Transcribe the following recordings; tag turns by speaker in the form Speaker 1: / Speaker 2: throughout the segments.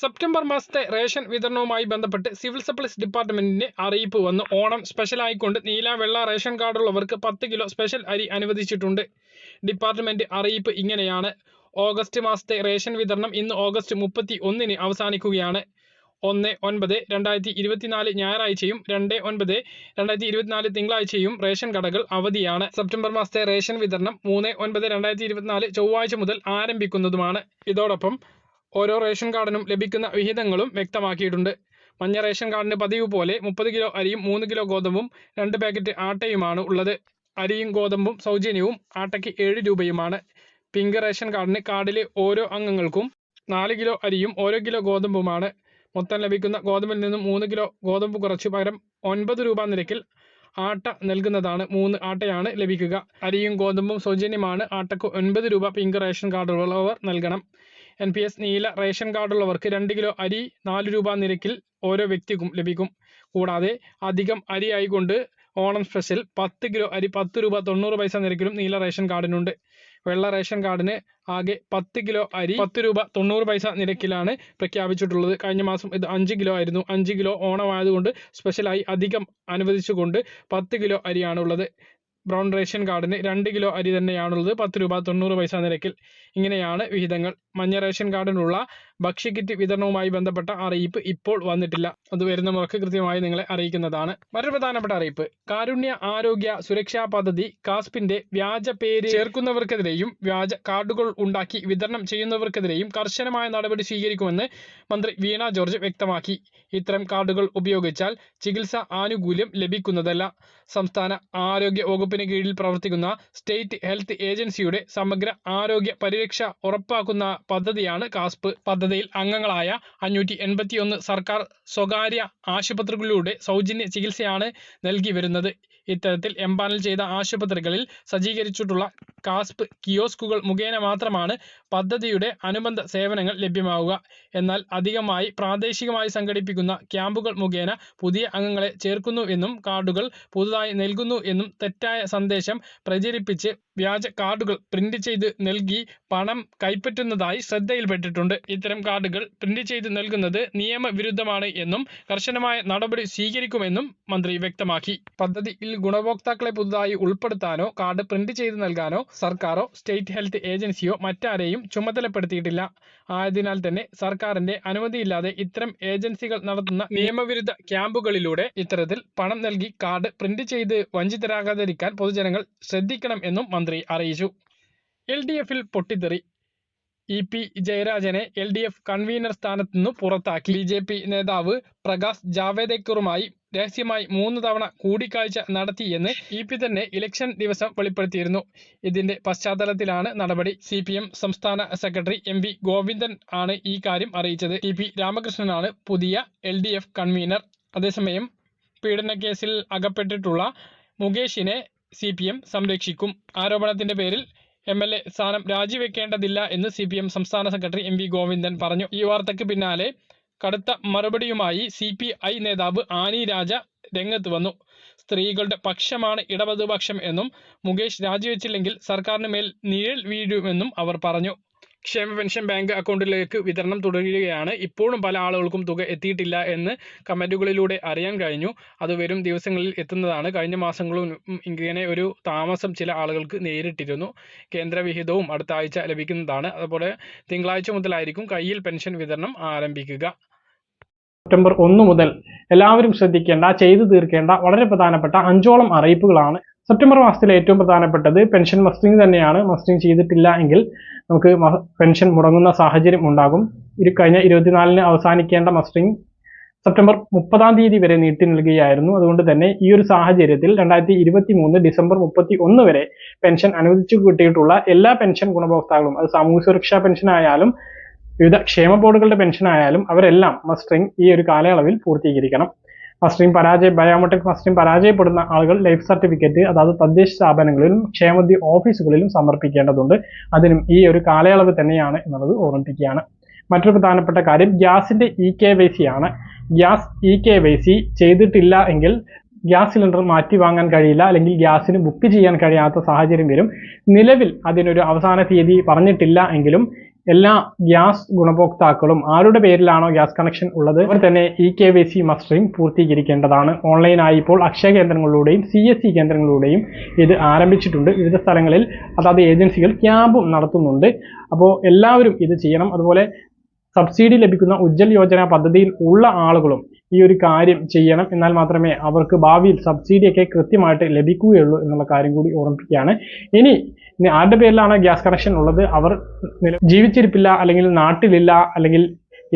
Speaker 1: September മാസത്തെ ration വിതരണവുമായി ബന്ധപ്പെട്ട് സിവിൽ സപ്ലൈസ് ഡിപ്പാർട്ട്മെന്റിന്റെ അറിയിപ്പ് വന്നു ഓണം സ്പെഷ്യൽ ആയിക്കൊണ്ട് നീല വെള്ള റേഷൻ കാർഡുള്ളവർക്ക് പത്ത് കിലോ സ്പെഷ്യൽ അരി അനുവദിച്ചിട്ടുണ്ട്. ഡിപ്പാർട്ട്മെന്റ് അറിയിപ്പ് ഇങ്ങനെയാണ്. ഓഗസ്റ്റ് മാസത്തെ റേഷൻ വിതരണം ഇന്ന് ഓഗസ്റ്റ് മുപ്പത്തി ഒന്നിന് അവസാനിക്കുകയാണ്. ഒന്ന് ഒൻപത് രണ്ടായിരത്തി ഇരുപത്തിനാല് ഞായറാഴ്ചയും രണ്ട് ഒൻപത് രണ്ടായിരത്തി ഇരുപത്തിനാല് തിങ്കളാഴ്ചയും റേഷൻ കടകൾ അവധിയാണ്. സെപ്റ്റംബർ മാസത്തെ റേഷൻ വിതരണം മൂന്ന് ഒൻപത് രണ്ടായിരത്തി ഇരുപത്തിനാല് ചൊവ്വാഴ്ച മുതൽ ആരംഭിക്കുന്നതുമാണ്. ഇതോടൊപ്പം ഓരോ റേഷൻ കാർഡിനും ലഭിക്കുന്ന വിഹിതങ്ങളും വ്യക്തമാക്കിയിട്ടുണ്ട്. മഞ്ഞ റേഷൻ കാർഡിന് പതിവ് പോലെ മുപ്പത് കിലോ അരിയും മൂന്ന് കിലോ ഗോതമ്പും രണ്ട് പാക്കറ്റ് ആട്ടയുമാണ് ഉള്ളത്. അരിയും ഗോതമ്പും സൗജന്യവും ആട്ടയ്ക്ക് ഏഴ് രൂപയുമാണ്. പിങ്ക് റേഷൻ കാർഡിന് കാർഡിലെ ഓരോ അംഗങ്ങൾക്കും നാല് കിലോ അരിയും ഓരോ കിലോ ഗോതമ്പുമാണ്. മൊത്തം ലഭിക്കുന്ന ഗോതമ്പിൽ നിന്നും മൂന്ന് കിലോ ഗോതമ്പ് കുറച്ച് പകരം ഒൻപത് രൂപ നിരക്കിൽ ആട്ട നൽകുന്നതാണ് മൂന്ന് ആട്ടയാണ് ലഭിക്കുക. അരിയും ഗോതമ്പും സൗജന്യമാണ് ആട്ടയ്ക്ക് ഒൻപത് രൂപ പിങ്ക് റേഷൻ കാർഡുള്ളവർ നൽകണം. എൻ പി എസ് നീല റേഷൻ കാർഡുള്ളവർക്ക് രണ്ട് കിലോ അരി നാല് രൂപ നിരക്കിൽ ഓരോ വ്യക്തിക്കും ലഭിക്കും. കൂടാതെ അധികം അരി ആയിക്കൊണ്ട് ഓണം സ്പെഷ്യൽ പത്ത് കിലോ അരി പത്ത് രൂപ തൊണ്ണൂറ് പൈസ നിരക്കിലും നീല റേഷൻ കാർഡിനുണ്ട്. വെള്ള റേഷൻ കാർഡിന് ആകെ പത്ത് കിലോ അരി പത്ത് രൂപ തൊണ്ണൂറ് പൈസ നിരക്കിലാണ് പ്രഖ്യാപിച്ചിട്ടുള്ളത്. കഴിഞ്ഞ മാസം ഇത് അഞ്ച് കിലോ ആയിരുന്നു. അഞ്ച് കിലോ ഓണമായതുകൊണ്ട് സ്പെഷ്യലായി അധികം അനുവദിച്ചുകൊണ്ട് പത്ത് കിലോ അരിയാണ് ഉള്ളത് ബ്രൗൺ റേഷൻ കാർഡിന് രണ്ട് കിലോ അരി തന്നെയാണുള്ളത്. പത്ത് രൂപ തൊണ്ണൂറ് പൈസ നിരക്കിൽ ഇങ്ങനെയാണ് വിഹിതങ്ങൾ. മഞ്ഞ റേഷൻ കാർഡിനുള്ള ഭക്ഷ്യക്കിറ്റ് വിതരണവുമായി ബന്ധപ്പെട്ട അറിയിപ്പ് ഇപ്പോൾ വന്നിട്ടില്ല. അത് വരുന്ന മുറക്ക് കൃത്യമായി നിങ്ങളെ അറിയിക്കുന്നതാണ്. മറ്റൊരു പ്രധാനപ്പെട്ട അറിയിപ്പ്. കാരുണ്യ ആരോഗ്യ സുരക്ഷാ പദ്ധതി കാസ്പിന്റെ വ്യാജ പേര് ചേർക്കുന്നവർക്കെതിരെയും വ്യാജ കാർഡുകൾ ഉണ്ടാക്കി വിതരണം ചെയ്യുന്നവർക്കെതിരെയും കർശനമായ നടപടി സ്വീകരിക്കുമെന്ന് മന്ത്രി വീണ ജോർജ് വ്യക്തമാക്കി. ഇത്തരം കാർഡുകൾ ഉപയോഗിച്ചാൽ ചികിത്സ ആനുകൂല്യം ലഭിക്കുന്നതല്ല. സംസ്ഥാന ആരോഗ്യ വകുപ്പിന് കീഴിൽ പ്രവർത്തിക്കുന്ന സ്റ്റേറ്റ് ഹെൽത്ത് ഏജൻസിയുടെ സമഗ്ര ആരോഗ്യ പരിരക്ഷ ഉറപ്പാക്കുന്ന പദ്ധതിയാണ് കാസ്പ് പദ്ധതിയിൽ അംഗങ്ങളായ അഞ്ഞൂറ്റി എൺപത്തിയൊന്ന് സർക്കാർ സ്വകാര്യ ആശുപത്രികളിലൂടെ സൗജന്യ ചികിത്സയാണ് നൽകി വരുന്നത്. ഇത്തരത്തിൽ എംപാനൽ ചെയ്ത ആശുപത്രികളിൽ സജ്ജീകരിച്ചിട്ടുള്ള കാസ്പ് കിയോസ്കുകൾ മുഖേന മാത്രമാണ് പദ്ധതിയുടെ അനുബന്ധ സേവനങ്ങൾ ലഭ്യമാവുക. എന്നാൽ അധികമായി പ്രാദേശികമായി സംഘടിപ്പിക്കുന്ന ക്യാമ്പുകൾ മുഖേന പുതിയ അംഗങ്ങളെ ചേർക്കുന്നു എന്നും കാർഡുകൾ പുതുതായി നൽകുന്നു എന്നും തെറ്റായ സന്ദേശം പ്രചരിപ്പിച്ച് വ്യാജ കാർഡുകൾ പ്രിന്റ് ചെയ്ത് നൽകി പണം കൈപ്പറ്റുന്നതായി ശ്രദ്ധയിൽപ്പെട്ടിട്ടുണ്ട്. ഇത്തരം കാർഡുകൾ പ്രിന്റ് ചെയ്ത് നൽകുന്നത് നിയമവിരുദ്ധമാണ് എന്നും കർശനമായ നടപടി സ്വീകരിക്കുമെന്നും മന്ത്രി വ്യക്തമാക്കി. പദ്ധതിയിൽ ഗുണഭോക്താക്കളെ പുതുതായി ഉൾപ്പെടുത്താനോ കാർഡ് പ്രിന്റ് ചെയ്ത് നൽകാനോ സർക്കാരോ സ്റ്റേറ്റ് ഹെൽത്ത് ഏജൻസിയോ മറ്റാരെയും ചുമതലപ്പെടുത്തിയിട്ടില്ല. ആയതിനാൽ തന്നെ സർക്കാരിന്റെ അനുമതിയില്ലാതെ ഇത്തരം ഏജൻസികൾ നടത്തുന്ന നിയമവിരുദ്ധ ക്യാമ്പുകളിലൂടെ ഇത്തരത്തിൽ പണം നൽകി കാർഡ് പ്രിന്റ് ചെയ്ത് വഞ്ചിതരാകാതിരിക്കാൻ പൊതുജനങ്ങൾ ശ്രദ്ധിക്കണം എന്നും മന്ത്രി അറിയിച്ചു. എൽ ഡി എഫിൽ പൊട്ടിത്തെറി. ഇ പി ജയരാജനെ എൽ ഡി എഫ് കൺവീനർ സ്ഥാനത്തു നിന്ന് പുറത്താക്കി. ബി ജെ പി നേതാവ് പ്രകാശ് ജാവ്ദേക്കറുമായി രഹസ്യമായി മൂന്ന് തവണ കൂടിക്കാഴ്ച നടത്തിയെന്ന് ഇ പി തന്നെ ഇലക്ഷൻ ദിവസം വെളിപ്പെടുത്തിയിരുന്നു. ഇതിന്റെ പശ്ചാത്തലത്തിലാണ് നടപടി. സി പി എം സംസ്ഥാന സെക്രട്ടറി എം വി ഗോവിന്ദൻ ആണ് ഈ കാര്യം അറിയിച്ചത്. ടി പി രാമകൃഷ്ണനാണ് പുതിയ എൽ ഡി എഫ് കൺവീനർ. അതേസമയം പീഡനക്കേസിൽ അകപ്പെട്ടിട്ടുള്ള മുകേഷിനെ സി പി എം സംരക്ഷിക്കും. ആരോപണത്തിന്റെ പേരിൽ എം എൽ എ സ്ഥാനം രാജിവെക്കേണ്ടതില്ല എന്ന് സി പി എം സംസ്ഥാന സെക്രട്ടറി എം വി ഗോവിന്ദൻ പറഞ്ഞു. ഈ വാർത്തയ്ക്ക് പിന്നാലെ കടുത്ത മറുപടിയുമായി സി പി ഐ നേതാവ് ആനി രാജ രംഗത്ത് വന്നു. സ്ത്രീകളുടെ പക്ഷമാണ് ഇടപതുപക്ഷം എന്നും മുകേഷ് രാജിവെച്ചില്ലെങ്കിൽ സർക്കാരിന് മേൽ നിഴൽ വീഴുമെന്നും അവർ പറഞ്ഞു. ക്ഷേമ പെൻഷൻ ബാങ്ക് അക്കൗണ്ടിലേക്ക് വിതരണം തുടരുകയാണ്. ഇപ്പോഴും പല ആളുകൾക്കും തുക എത്തിയിട്ടില്ല എന്ന് കമന്റുകളിലൂടെ അറിയാൻ കഴിഞ്ഞു. അത് വരും ദിവസങ്ങളിൽ എത്തുന്നതാണ്. കഴിഞ്ഞ മാസങ്ങളും ഇങ്ങനെ ഒരു താമസം ചില ആളുകൾക്ക് നേരിട്ടിരുന്നു. കേന്ദ്രവിഹിതവും അടുത്ത ആഴ്ച ലഭിക്കുന്നതാണ്. അതുപോലെ തിങ്കളാഴ്ച മുതലായിരിക്കും കയ്യിൽ പെൻഷൻ വിതരണം ആരംഭിക്കുക.
Speaker 2: സെപ്റ്റംബർ ഒന്ന് മുതൽ എല്ലാവരും ശ്രദ്ധിക്കേണ്ട ചെയ്തു തീർക്കേണ്ട വളരെ പ്രധാനപ്പെട്ട അഞ്ചോളം അറിയിപ്പുകളാണ് സെപ്റ്റംബർ മാസത്തിൽ ഏറ്റവും പ്രധാനപ്പെട്ടത് പെൻഷൻ മസ്റ്റിംഗ് തന്നെയാണ്. മസ്റ്റിംഗ് ചെയ്തിട്ടില്ല എങ്കിൽ നമുക്ക് പെൻഷൻ മുടങ്ങുന്ന സാഹചര്യം ഉണ്ടാകും. ഇരു കഴിഞ്ഞ ഇരുപത്തിനാലിന് അവസാനിക്കേണ്ട മസ്റ്റിംഗ് സെപ്റ്റംബർ മുപ്പതാം തീയതി വരെ നീട്ടി നൽകുകയായിരുന്നു. അതുകൊണ്ട് തന്നെ ഈ ഒരു സാഹചര്യത്തിൽ രണ്ടായിരത്തി ഇരുപത്തി മൂന്ന് ഡിസംബർ മുപ്പത്തി ഒന്ന് വരെ പെൻഷൻ അനുവദിച്ചു കിട്ടിയിട്ടുള്ള എല്ലാ പെൻഷൻ ഗുണഭോക്താക്കളും അത് സാമൂഹ്യ സുരക്ഷാ പെൻഷൻ ആയാലും വിവിധ ക്ഷേമ ബോർഡുകളുടെ പെൻഷൻ ആയാലും അവരെല്ലാം മസ്റ്ററിംഗ് ഈ ഒരു കാലയളവിൽ പൂർത്തീകരിക്കണം. മസ്റ്ററിംഗ് പരാജയ ബയോമെട്രിക് മസ്റ്ററിംഗ് പരാജയപ്പെടുന്ന ആളുകൾ ലൈഫ് സർട്ടിഫിക്കറ്റ് അതായത് തദ്ദേശ സ്ഥാപനങ്ങളിലും ക്ഷേമനിധി ഓഫീസുകളിലും സമർപ്പിക്കേണ്ടതുണ്ട്. അതിനും ഈ ഒരു കാലയളവ് തന്നെയാണ് എന്നുള്ളത് ഓർമ്മിപ്പിക്കുകയാണ്. മറ്റൊരു പ്രധാനപ്പെട്ട കാര്യം ഗ്യാസിന്റെ ഇ കെ വൈ സി ആണ്. Gas E K Y C ചെയ്തിട്ടില്ല എങ്കിൽ ഗ്യാസ് സിലിണ്ടർ മാറ്റി വാങ്ങാൻ കഴിയില്ല അല്ലെങ്കിൽ ഗ്യാസിന് ബുക്ക് ചെയ്യാൻ കഴിയാത്ത സാഹചര്യം വരും. നിലവിൽ അതിനൊരു അവസാന തീയതി പറഞ്ഞിട്ടില്ല എങ്കിലും എല്ലാ ഗ്യാസ് ഗുണഭോക്താക്കളും ആരുടെ പേരിലാണോ ഗ്യാസ് കണക്ഷൻ ഉള്ളത് അവർ തന്നെ E K Y C mustering പൂർത്തീകരിക്കേണ്ടതാണ്. ഓൺലൈനായി ഇപ്പോൾ അക്ഷയ കേന്ദ്രങ്ങളിലൂടെയും സി എസ് സി കേന്ദ്രങ്ങളിലൂടെയും ഇത് ആരംഭിച്ചിട്ടുണ്ട്. വിവിധ സ്ഥലങ്ങളിൽ അതാത് ഏജൻസികൾ ക്യാമ്പും നടത്തുന്നുണ്ട്. അപ്പോൾ എല്ലാവരും ഇത് ചെയ്യണം. അതുപോലെ സബ്സിഡി ലഭിക്കുന്ന ഉജ്ജൽ യോജന പദ്ധതിയിൽ ഉള്ള ആളുകളും ഈ ഒരു കാര്യം ചെയ്യണം. എന്നാൽ മാത്രമേ അവർക്ക് ഭാവിയിൽ സബ്സിഡിയൊക്കെ കൃത്യമായിട്ട് ലഭിക്കുകയുള്ളൂ എന്നുള്ള കാര്യം കൂടി ഓർമ്മിപ്പിക്കുകയാണ്. ഇനി ആരുടെ പേരിലാണ് ഗ്യാസ് കണക്ഷൻ ഉള്ളത്? അവർ ജീവിച്ചിരിപ്പില്ല അല്ലെങ്കിൽ നാട്ടിലില്ല അല്ലെങ്കിൽ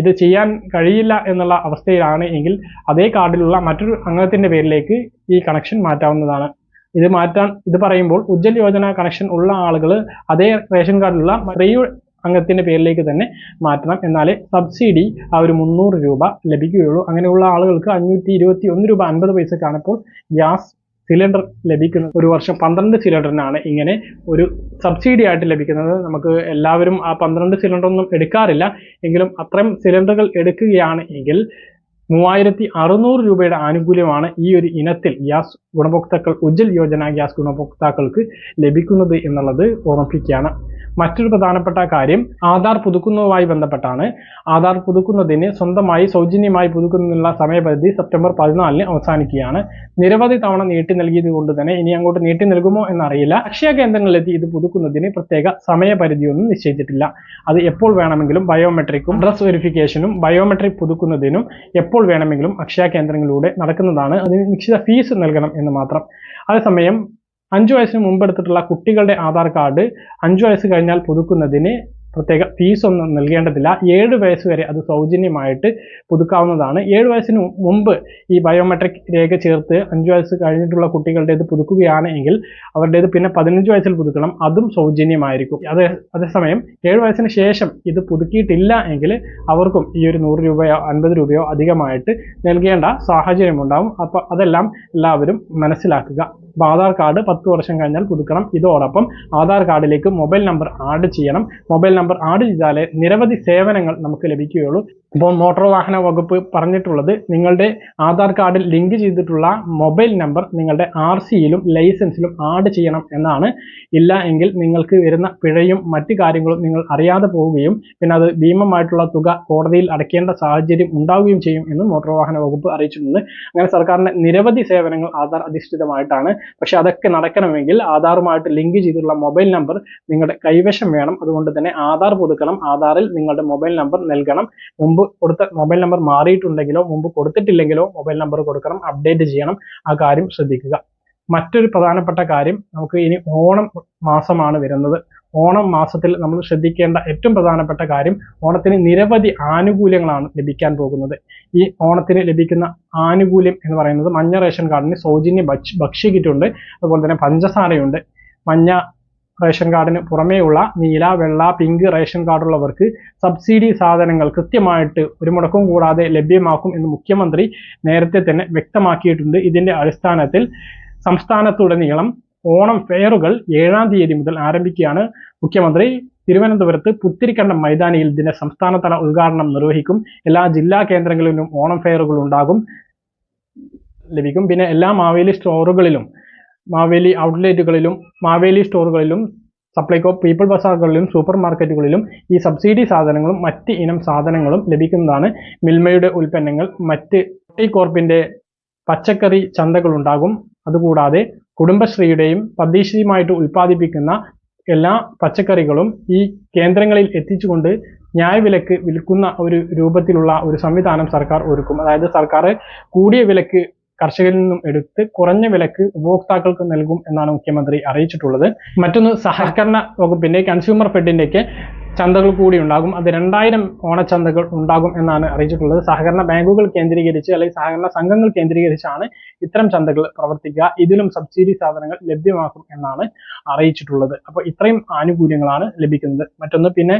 Speaker 2: ഇത് ചെയ്യാൻ കഴിയില്ല എന്നുള്ള അവസ്ഥയിലാണ് എങ്കിൽ അതേ കാർഡിലുള്ള മറ്റൊരു അംഗത്തിന്റെ പേരിലേക്ക് ഈ കണക്ഷൻ മാറ്റാവുന്നതാണ്. ഇത് മാറ്റാൻ ഇത് പറയുമ്പോൾ ഉജ്ജൽ യോജന കണക്ഷൻ ഉള്ള ആളുകൾ അതേ റേഷൻ കാർഡിലുള്ള റീയു അംഗത്തിന്റെ പേരിലേക്ക് തന്നെ മാറ്റണം. എന്നാലേ സബ്സിഡി ആ ഒരു മുന്നൂറ് രൂപ ലഭിക്കുകയുള്ളൂ. അങ്ങനെയുള്ള ആളുകൾക്ക് അഞ്ഞൂറ്റി ഇരുപത്തി ഒന്ന് രൂപ അൻപത് പൈസക്കാണ് ഇപ്പോൾ ഗ്യാസ് സിലിണ്ടർ ലഭിക്കുന്നത്. ഒരു വർഷം പന്ത്രണ്ട് സിലിണ്ടറിനാണ് ഇങ്ങനെ ഒരു സബ്സിഡി ആയിട്ട് ലഭിക്കുന്നത്. നമുക്ക് എല്ലാവരും ആ പന്ത്രണ്ട് സിലിണ്ടറൊന്നും എടുക്കാറില്ല. എങ്കിലും അത്രയും സിലിണ്ടറുകൾ എടുക്കുകയാണ് എങ്കിൽ മൂവായിരത്തി അറുന്നൂറ് രൂപയുടെ ആനുകൂല്യമാണ് ഈ ഒരു ഇനത്തിൽ ഗ്യാസ് ഗുണഭോക്താക്കൾ ഉജ്ജൽ യോജന ഗ്യാസ് ഗുണഭോക്താക്കൾക്ക് ലഭിക്കുന്നത് എന്നുള്ളത് ഓർമ്മിപ്പിക്കുകയാണ്. മറ്റൊരു പ്രധാനപ്പെട്ട കാര്യം ആധാർ പുതുക്കുന്നതുമായി ബന്ധപ്പെട്ടാണ്. ആധാർ പുതുക്കുന്നതിന് സ്വന്തമായി സൗജന്യമായി പുതുക്കുന്നതിനുള്ള സമയപരിധി സെപ്റ്റംബർ പതിനാലിന് അവസാനിക്കുകയാണ്. നിരവധി തവണ നീട്ടി നൽകിയത് കൊണ്ട് തന്നെ ഇനി അങ്ങോട്ട് നീട്ടി നൽകുമോ എന്നറിയില്ല. അക്ഷയ കേന്ദ്രങ്ങളിലെത്തി ഇത് പുതുക്കുന്നതിന് പ്രത്യേക സമയപരിധിയൊന്നും നിശ്ചയിച്ചിട്ടില്ല. അത് എപ്പോൾ വേണമെങ്കിലും ബയോമെട്രിക്കും ഡ്രസ് വെരിഫിക്കേഷനും ബയോമെട്രിക് പുതുക്കുന്നതിനും എപ്പോൾ വേണമെങ്കിലും അക്ഷയ കേന്ദ്രങ്ങളിലൂടെ നടക്കുന്നതാണ് അതിന് നിശ്ചിത ഫീസ് നൽകണം എന്ന് മാത്രം. അതേസമയം അഞ്ചു വയസ്സിന് മുമ്പ് എടുത്തിട്ടുള്ള കുട്ടികളുടെ ആധാർ കാർഡ് അഞ്ചു വയസ്സ് കഴിഞ്ഞാൽ പുതുക്കുന്നതിന് പ്രത്യേക ഫീസ് ഒന്നും നൽകേണ്ടതില്ല. ഏഴ് വയസ്സ് വരെ അത് സൗജന്യമായിട്ട് പുതുക്കാവുന്നതാണ്. ഏഴ് വയസ്സിന് മുമ്പ് ഈ ബയോമെട്രിക് രേഖ ചേർത്ത് അഞ്ചു വയസ്സ് കഴിഞ്ഞിട്ടുള്ള കുട്ടികളുടേത് പുതുക്കുകയാണെങ്കിൽ അവരുടേത് പിന്നെ പതിനഞ്ച് വയസ്സിൽ പുതുക്കണം. അതും സൗജന്യമായിരിക്കും. അതേ അതേസമയം ഏഴ് വയസ്സിന് ശേഷം ഇത് പുതുക്കിയിട്ടില്ല എങ്കിൽ അവർക്കും ഈ ഒരു നൂറ് രൂപയോ അൻപത് രൂപയോ അധികമായിട്ട് നൽകേണ്ട സാഹചര്യം ഉണ്ടാവും അപ്പോൾ അതെല്ലാം എല്ലാവരും മനസ്സിലാക്കുക. അപ്പോൾ ആധാർ കാർഡ് പത്ത് വർഷം കഴിഞ്ഞാൽ പുതുക്കണം. ഇതോടൊപ്പം ആധാർ കാർഡിലേക്ക് മൊബൈൽ നമ്പർ ആഡ് ചെയ്യണം. മൊബൈൽ നമ്പർ ആഡ് ചെയ്താലേ നിരവധി സേവനങ്ങൾ നമുക്ക് ലഭിക്കുകയുള്ളൂ. ഇപ്പോൾ മോട്ടോർ വാഹന വകുപ്പ് പറഞ്ഞിട്ടുള്ളത് നിങ്ങളുടെ ആധാർ കാർഡിൽ ലിങ്ക് ചെയ്തിട്ടുള്ള മൊബൈൽ നമ്പർ നിങ്ങളുടെ ആർ സിയിലും ലൈസൻസിലും ആഡ് ചെയ്യണം എന്നാണ്. ഇല്ല എങ്കിൽ നിങ്ങൾക്ക് വരുന്ന പിഴയും മറ്റ് കാര്യങ്ങളും നിങ്ങൾ അറിയാതെ പോവുകയും പിന്നെ അത് ഭീമമായിട്ടുള്ള തുക കോടതിയിൽ അടയ്ക്കേണ്ട സാഹചര്യം ഉണ്ടാവുകയും ചെയ്യും എന്ന് മോട്ടോർ വാഹന വകുപ്പ് അറിയിച്ചിട്ടുണ്ട്. അങ്ങനെ സർക്കാരിന്റെ നിരവധി സേവനങ്ങൾ ആധാർ അധിഷ്ഠിതമായിട്ടാണ് പക്ഷെ അതൊക്കെ നടക്കണമെങ്കിൽ ആധാറുമായിട്ട് ലിങ്ക് ചെയ്തിട്ടുള്ള മൊബൈൽ നമ്പർ നിങ്ങളുടെ കൈവശം വേണം. അതുകൊണ്ട് തന്നെ ആധാർ പുതുക്കണം. ആധാറിൽ നിങ്ങളുടെ മൊബൈൽ നമ്പർ നൽകണം. മുമ്പ് കൊടുത്ത മൊബൈൽ നമ്പർ മാറിയിട്ടുണ്ടെങ്കിലോ മുമ്പ് കൊടുത്തിട്ടില്ലെങ്കിലോ മൊബൈൽ നമ്പർ കൊടുക്കണം. അപ്ഡേറ്റ് ചെയ്യണം. ആ കാര്യം ശ്രദ്ധിക്കുക. മറ്റൊരു പ്രധാനപ്പെട്ട കാര്യം നമുക്ക് ഇനി ഓണം മാസമാണ് വരുന്നത്. ഓണം മാസത്തിൽ നമ്മൾ ശ്രദ്ധിക്കേണ്ട ഏറ്റവും പ്രധാനപ്പെട്ട കാര്യം ഓണത്തിന് നിരവധി ആനുകൂല്യങ്ങളാണ് ലഭിക്കാൻ പോകുന്നത്. ഈ ഓണത്തിന് ലഭിക്കുന്ന ആനുകൂല്യം എന്ന് പറയുന്നത് മഞ്ഞ റേഷൻ കാർഡിന് സൗജന്യ ഭക്ഷ്യ ഭക്ഷ്യക്കിറ്റുണ്ട് അതുപോലെ തന്നെ പഞ്ചസാരയുണ്ട്. മഞ്ഞ റേഷൻ കാർഡിന് പുറമേയുള്ള നീല വെള്ള പിങ്ക് റേഷൻ കാർഡുള്ളവർക്ക് സബ്സിഡി സാധനങ്ങൾ കൃത്യമായിട്ട് ഒരു മുടക്കും കൂടാതെ ലഭ്യമാക്കും എന്ന് മുഖ്യമന്ത്രി നേരത്തെ തന്നെ വ്യക്തമാക്കിയിട്ടുണ്ട്. ഇതിന്റെ അടിസ്ഥാനത്തിൽ സംസ്ഥാനത്തുടനീളം ഓണം ഫെയറുകൾ ഏഴാം തീയതി മുതൽ ആരംഭിക്കുകയാണ്. മുഖ്യമന്ത്രി തിരുവനന്തപുരത്ത് പുത്തിരിക്കണ്ടം മൈതാനിയിൽ ഇതിന്റെ സംസ്ഥാനതല ഉദ്ഘാടനം നിർവഹിക്കും. എല്ലാ ജില്ലാ കേന്ദ്രങ്ങളിലും ഓണം ഫെയറുകൾ ഉണ്ടാകും. ലഭിക്കും. പിന്നെ എല്ലാ മാവേലി സ്റ്റോറുകളിലും മാവേലി ഔട്ട്ലെറ്റുകളിലും മാവേലി സ്റ്റോറുകളിലും സപ്ലൈകോ പീപ്പിൾ ബസാറുകളിലും സൂപ്പർ മാർക്കറ്റുകളിലും ഈ സബ്സിഡി സാധനങ്ങളും മറ്റ് ഇനം സാധനങ്ങളും ലഭിക്കുന്നതാണ്. മിൽമയുടെ ഉൽപ്പന്നങ്ങൾ മറ്റ് കോർപ്പിന്റെ പച്ചക്കറി ചന്തകളുണ്ടാകും അതുകൂടാതെ കുടുംബശ്രീയുടെയും തദ്ദേശീയമായിട്ട് ഉൽപ്പാദിപ്പിക്കുന്ന എല്ലാ പച്ചക്കറികളും ഈ കേന്ദ്രങ്ങളിൽ എത്തിച്ചുകൊണ്ട് ന്യായവിലക്ക് വിൽക്കുന്ന ഒരു രൂപത്തിലുള്ള ഒരു സംവിധാനം സർക്കാർ ഒരുക്കും. അതായത് സർക്കാർ കൂടിയ വിലക്ക് കർഷകരിൽ നിന്നും എടുത്ത് കുറഞ്ഞ വിലക്ക് ഉപഭോക്താക്കൾക്ക് നൽകും എന്നാണ് മുഖ്യമന്ത്രി അറിയിച്ചിട്ടുള്ളത്. മറ്റൊന്ന് സഹകരണ വകുപ്പിന്റെ കൺസ്യൂമർ ഫെഡിന്റെയൊക്കെ ചന്തകൾ കൂടി ഉണ്ടാകും. അത് രണ്ടായിരം ഓണച്ചന്തകൾ ഉണ്ടാകും എന്നാണ് അറിയിച്ചിട്ടുള്ളത്. സഹകരണ ബാങ്കുകൾ കേന്ദ്രീകരിച്ച് അല്ലെങ്കിൽ സഹകരണ സംഘങ്ങൾ കേന്ദ്രീകരിച്ചാണ് ഇത്തരം ചന്തകൾ പ്രവർത്തിക്കുക. ഇതിലും സബ്സിഡി സാധനങ്ങൾ ലഭ്യമാക്കും എന്നാണ് അറിയിച്ചിട്ടുള്ളത്. അപ്പോൾ ഇത്രയും ആനുകൂല്യങ്ങളാണ് ലഭിക്കുന്നത്. മറ്റൊന്ന് പിന്നെ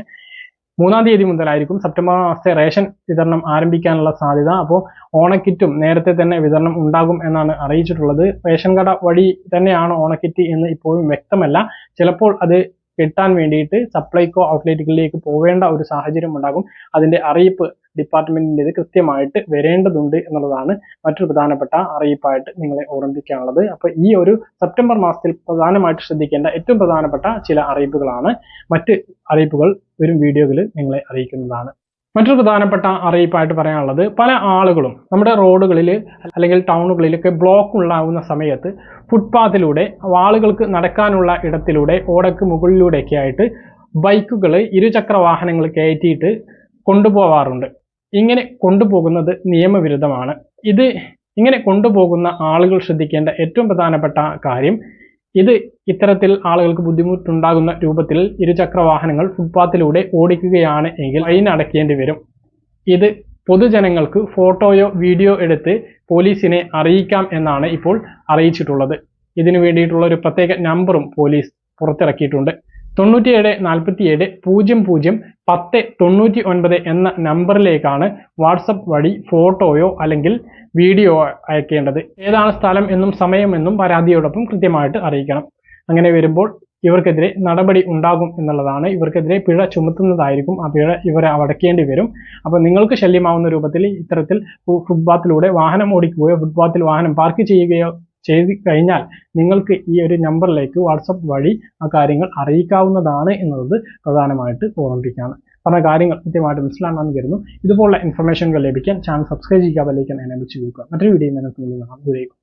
Speaker 2: മൂന്നാം തീയതി മുതലായിരിക്കും സെപ്റ്റംബർ മാസത്തെ റേഷൻ വിതരണം ആരംഭിക്കാനുള്ള സാധ്യത. അപ്പോൾ ഓണക്കിറ്റും നേരത്തെ തന്നെ വിതരണം ഉണ്ടാകും എന്നാണ് അറിയിച്ചിട്ടുള്ളത്. റേഷൻ കട വഴി തന്നെയാണ് ഓണക്കിറ്റ് എന്ന് ഇപ്പോഴും വ്യക്തമല്ല. ചിലപ്പോൾ അത് കിട്ടാൻ വേണ്ടിയിട്ട് സപ്ലൈകോ ഔട്ട്ലെറ്റുകളിലേക്ക് പോവേണ്ട ഒരു സാഹചര്യം ഉണ്ടാകും. അതിന്റെ അറിയിപ്പ് ഡിപ്പാർട്ട്മെന്റിന്റെത് കൃത്യമായിട്ട് വരേണ്ടതുണ്ട് എന്നുള്ളതാണ് മറ്റൊരു പ്രധാനപ്പെട്ട അറിയിപ്പായിട്ട് നിങ്ങളെ ഓർമ്മിപ്പിക്കാനുള്ളത്. അപ്പോൾ ഈ ഒരു സെപ്റ്റംബർ മാസത്തിൽ പ്രധാനമായിട്ട് ശ്രദ്ധിക്കേണ്ട ഏറ്റവും പ്രധാനപ്പെട്ട ചില അറിയിപ്പുകളാണ്. മറ്റ് അറിയിപ്പുകൾ വരും വീഡിയോകളിൽ നിങ്ങളെ അറിയിക്കുന്നതാണ്. മറ്റൊരു പ്രധാനപ്പെട്ട അറിയിപ്പായിട്ട് പറയാനുള്ളത് പല ആളുകളും നമ്മുടെ റോഡുകളിൽ അല്ലെങ്കിൽ ടൗണുകളിലൊക്കെ ബ്ലോക്ക് ഉണ്ടാകുന്ന സമയത്ത് ഫുട്പാത്തിലൂടെ ആളുകൾക്ക് നടക്കാനുള്ള ഇടത്തിലൂടെ ഓടക്ക് മുകളിലൂടെയൊക്കെ ആയിട്ട് ബൈക്കുകൾ ഇരുചക്ര വാഹനങ്ങൾ കയറ്റിയിട്ട് കൊണ്ടുപോകാറുണ്ട് ഇങ്ങനെ കൊണ്ടുപോകുന്നത് നിയമവിരുദ്ധമാണ്. ഇത് ഇങ്ങനെ കൊണ്ടുപോകുന്ന ആളുകൾ ശ്രദ്ധിക്കേണ്ട ഏറ്റവും പ്രധാനപ്പെട്ട കാര്യം ഇത് ഇത്തരത്തിൽ ആളുകൾക്ക് ബുദ്ധിമുട്ടുണ്ടാകുന്ന രൂപത്തിൽ ഇരുചക്ര വാഹനങ്ങൾ ഫുട്പാത്തിലൂടെ ഓടിക്കുകയാണ് എങ്കിൽ ഫൈൻ അടയ്ക്കേണ്ടി വരും. ഇത് പൊതുജനങ്ങൾക്ക് ഫോട്ടോയോ വീഡിയോ എടുത്ത് പോലീസിനെ അറിയിക്കാം എന്നാണ് ഇപ്പോൾ അറിയിച്ചിട്ടുള്ളത്. ഇതിനു വേണ്ടിയിട്ടുള്ള ഒരു പ്രത്യേക നമ്പറും പോലീസ് പുറത്തിറക്കിയിട്ടുണ്ട്. തൊണ്ണൂറ്റിയേഴ് നാൽപ്പത്തിയേഴ് പൂജ്യം പൂജ്യം പത്ത് തൊണ്ണൂറ്റി ഒൻപത് എന്ന നമ്പറിലേക്കാണ് വാട്സപ്പ് വഴി ഫോട്ടോയോ അല്ലെങ്കിൽ വീഡിയോ അയക്കേണ്ടത്. ഏതാണ് സ്ഥലം എന്നും സമയമെന്നും പരാതിയോടൊപ്പം കൃത്യമായിട്ട് അറിയിക്കണം. അങ്ങനെ വരുമ്പോൾ ഇവർക്കെതിരെ നടപടി ഉണ്ടാകും എന്നുള്ളതാണ്. ഇവർക്കെതിരെ പിഴ ചുമത്തുന്നതായിരിക്കും. ആ പിഴ ഇവരെ അടയ്ക്കേണ്ടി വരും. അപ്പോൾ നിങ്ങൾക്ക് ശല്യമാവുന്ന രൂപത്തിൽ ഇത്തരത്തിൽ ഫുട്പാത്തിലൂടെ വാഹനം ഓടിക്കുകയോ ഫുട്പാത്തിൽ വാഹനം പാർക്ക് ചെയ്യുകയോ ചെയ്ത് കഴിഞ്ഞാൽ നിങ്ങൾക്ക് ഈ ഒരു നമ്പറിലേക്ക് വാട്സപ്പ് വഴി ആ കാര്യങ്ങൾ അറിയിക്കാവുന്നതാണ് എന്നുള്ളത് പ്രധാനമായിട്ട് ഓർമ്മിപ്പിക്കുകയാണ്. പറഞ്ഞ കാര്യങ്ങൾ കൃത്യമായിട്ട് മനസ്സിലാണെന്ന് കരുതുന്നു. ഇതുപോലുള്ള ഇൻഫർമേഷനുകൾ ലഭിക്കാൻ ചാനൽ സബ്സ്ക്രൈബ് ചെയ്യുക ബെല്ലൈക്കൻ എനേബിൾ ചെയ്യുക മറ്റൊരു വീഡിയോ നിങ്ങൾക്ക് ദൂരേക്കും